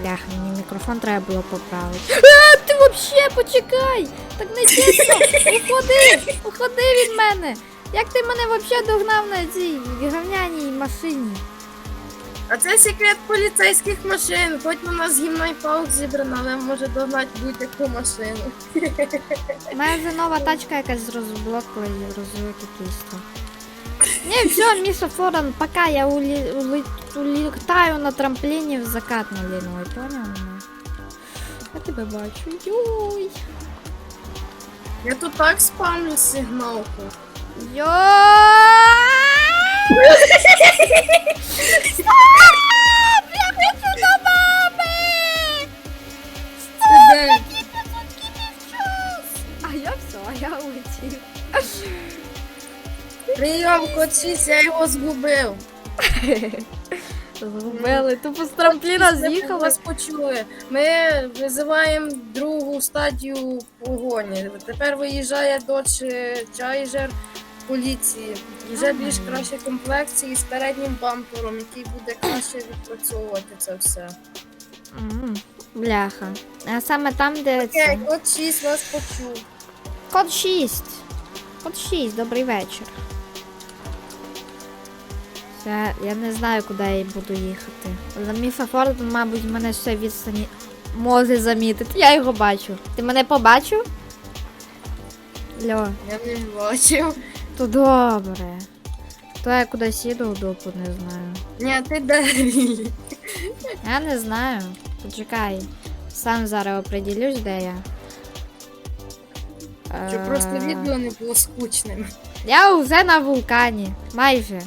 Бляха, мені мікрофон треба було поправити. А, ти вообще почекай! Так не чесно! Уходи! Уходи від мене! Як ти мене вообще догнав на цій говняній машині? А це секрет поліцейських машин. Хоч вона з гімної палок зібрана, але може догнати будь-яку машину. У мене вже нова тачка якась з розблокою, розумик якийсь там. Не, все, Міша Форан, пока я улі... ули... улітаю на трампліні в закат малиновий, поняв мене? Я тебе бачу. Йой. Я тут так спамлю сигналку. Йой. Я хочу до мами! Ти де? А я все, а я улетів. Прийом, 6, я його згубив. Згубили, тупо з трампліна Ми з'їхали. вас почули. Ми визиваємо другу стадію погоні. Тепер виїжджає додж Чайжер поліції. Вже більш Ага. кращі комплекції з переднім бампером, який буде краще відпрацьовувати це все. М, Бляха. А саме там, де це. Окей, код 6 вас почув. Код 6. Код 6, добрий вечір. Це, я не знаю, куди я буду їхати. Але Міфа Форд, мабуть, мене ще відстані може замітити. Я його бачу. Ти мене побачив? Льо, Я не бачив. то добре. То я кудись їду в дупу, не знаю. Ні, ти де Рілі? Я не знаю. Почекай. Сам зараз определюсь, де я. Щоб просто Е, відео не було скучним. Я вже на вулкані. Майже.